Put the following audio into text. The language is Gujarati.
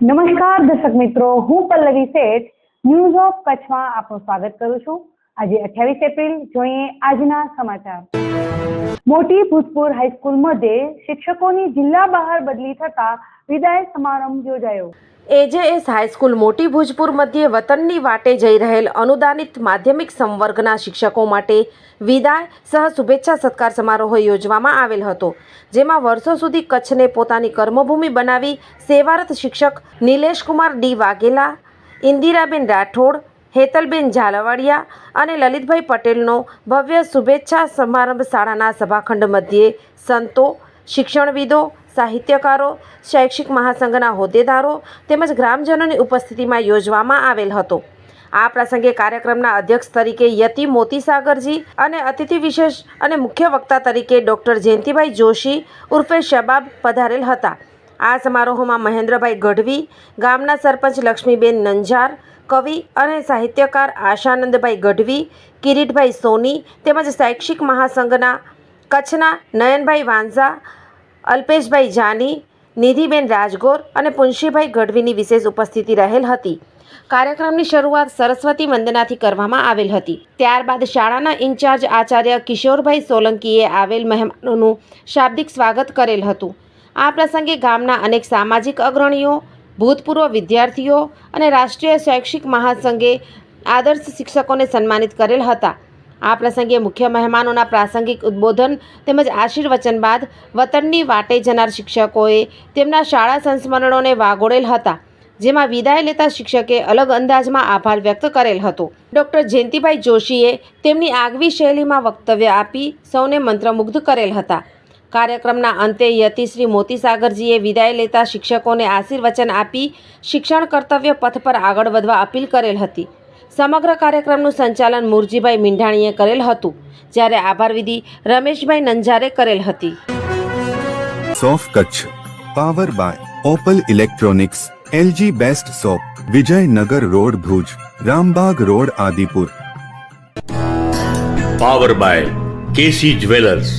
નમસ્કાર દર્શક મિત્રો હું પલ્લવી શેઠ ન્યૂઝ ઓફ કચ્છમાં આપનું સ્વાગત કરું છું. આજે અઠ્યાવીસ એપ્રિલ, જોઈએ આજના સમાચાર. મોટી ભૂતપુર હાઈસ્કૂલ મધ્યે શિક્ષકોની જિલ્લા બહાર બદલી થતા વિદાય સમારંભ યોજાયો. એજેએસ હાઈસ્કૂલ મોટી ભુજપુર મધ્યે વતનની વાટે જઈ રહેલ અનુદાનિત માધ્યમિક સંવર્ગના શિક્ષકો માટે વિદાય સહ શુભેચ્છા સત્કાર સમારોહ યોજવામાં આવેલ હતો, જેમાં વર્ષો સુધી કચ્છને પોતાની કર્મભૂમિ બનાવી સેવારત શિક્ષક નિલેશકુમાર ડી વાઘેલા, ઇન્દિરાબેન રાઠોડ હેતલબેન ઝાલવાડિયા અને લલિતભાઈ પટેલનો ભવ્ય શુભેચ્છા સમારંભ શાળાના સભાખંડ મધ્યે સંતો, શિક્ષણવિદો, સાહિત્યકારો, શૈક્ષિક મહાસંઘના હોદ્દેદારો તેમજ ગ્રામજનોની ઉપસ્થિતિમાં યોજવામાં આવેલ હતો. આ પ્રસંગે કાર્યક્રમના અધ્યક્ષ તરીકે યતિ મોતીસાગરજી અને અતિથિ વિશેષ અને મુખ્ય વક્તા તરીકે ડૉક્ટર જયંતિભાઈ જોશી ઉર્ફે શબાબ પધારેલ હતા. આ સમારોહમાં મહેન્દ્રભાઈ ગઢવી, ગામના સરપંચ લક્ષ્મીબેન નંજાર કવિ અને સાહિત્યકાર આશાનંદભાઈ ગઢવી, કિરીટભાઈ સોની તેમજ શૈક્ષિક મહાસંઘના કચ્છના નયનભાઈ વાંઝા, અલ્પેશભાઈ જાની, નિધિબેન રાજગોર અને પુંશીભાઈ ગઢવીની વિશેષ ઉપસ્થિતિ રહેલ હતી. કાર્યક્રમની શરૂઆત સરસ્વતી વંદનાથી કરવામાં આવેલ હતી. ત્યારબાદ શાળાના ઇન્ચાર્જ આચાર્ય કિશોરભાઈ સોલંકીએ આવેલ મહેમાનોનું શાબ્દિક સ્વાગત કરેલ હતું. આ પ્રસંગે ગામના અનેક સામાજિક અગ્રણીઓ ભૂતપૂર્વ વિદ્યાર્થીઓ અને રાષ્ટ્રીય શૈક્ષિક મહાસંઘે આદર્શ શિક્ષકોને સન્માનિત કરેલ હતા. આ પ્રસંગે મુખ્ય મહેમાનોના પ્રાસંગિક ઉદ્બોધન તેમજ આશીર્વચન બાદ વતનની વાટે જનાર શિક્ષકોએ તેમના શાળા સંસ્મરણોને વાગોળેલ હતા, જેમાં વિદાય લેતા શિક્ષકે અલગ અંદાજમાં આભાર વ્યક્ત કરેલ હતો. ડૉક્ટર જયંતિભાઈ જોશીએ તેમની આગવી શૈલીમાં વક્તવ્ય આપી સૌને મંત્રમુગ્ધ કરેલ હતા. કાર્યક્રમના અંતે યતિશ્રી મોતીસાગરજીએ વિદાય લેતા શિક્ષકોને આશીર્વચન આપી શિક્ષણ કર્તવ્ય પથ પર આગળ વધવા અપીલ કરેલ હતી. સમગ્ર કાર્યક્રમનું સંચાલન મુરજીભાઈ મીંઢાણીએ કરેલ હતું જ્યારે આભાર વિધિ રમેશભાઈ નંજારે કરેલ હતી. સોફ Kutch power by Opal electronics LG best shop Vijaynagar road Bhuj Rambag road Adipur. Power by KC jewellers.